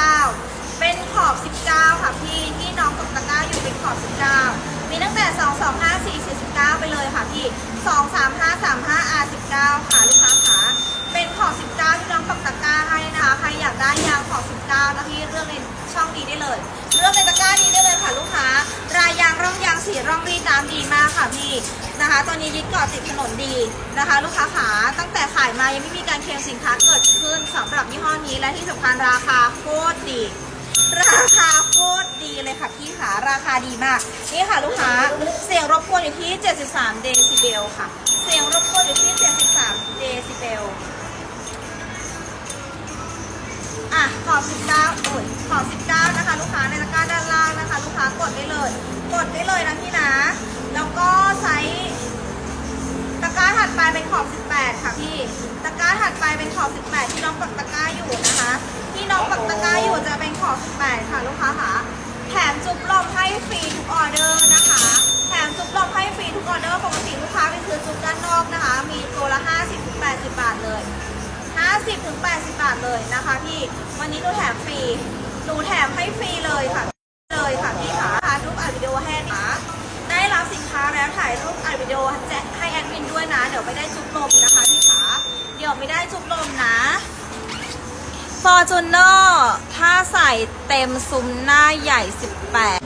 19 เป็นขอบ 19 ค่ะพี่ที่น้องกับตะก้าอยู่เป็นขอบ 19 มีตั้งแต่ 2 2 5 4 4 9 ไปเลยค่ะพี่ 2 3 5 3 5 R 19 ค่ะลูกค้าขาเป็นขอบ 19 ที่น้องกับตะก้าให้นะคะ ใครอยากได้ยางขอบ 19 นะพี่เรื่องในช่องนี้ได้เลย ร่องรีดน้ำดีมากค่ะพี่นะคะ ตอนนี้ยึดเกาะติดถนนดีนะคะ ลูกค้าขาตั้งแต่ขายมายังไม่มีการเคลมสินค้าเกิดขึ้นสำหรับยี่ห้อนี้และที่สำคัญราคาโคตรดีราคาโคตรดีเลยค่ะพี่ขาราคาดีมาก นี่ค่ะลูกค้าเสียงรบกวนอยู่ที่ 73 เดซิเบลค่ะ เสียงรบกวนอยู่ที่ 73 เดซิเบลอะขอบ 19โอ้ยขอบ 19 นะคะ ลูกค้าในตะกร้าด้านาถัดไปเป็นขอบ 18 ค่ะพี่ ตะกร้าถัดไปเป็นขอบ 18 ที่น้องปักตะกร้าอยู่นะคะ ที่น้องปักตะกร้าอยู่จะเป็นขอบ 18 ค่ะลูกค้าค่ะ แถมจุ๊บลมให้ฟรีทุกออเดอร์นะคะ แถมจุ๊บลมให้ฟรีทุกออเดอร์ปกติลูกค้าไปซื้อจุ๊บด้านนอกนะคะ มีตัวละ 50-80 บาทเลย 50ถึง80 บาทเลยนะคะพี่ วันนี้หนูแถมฟรี หนูแถมให้ฟรีเลยค่ะ ลมนะคะพี่ขาเดี๋ยวไม่ได้จุบลมนะฟอร์จูเนอร์ถ้าใส่เต็มซุ้มหน้าใหญ่ 18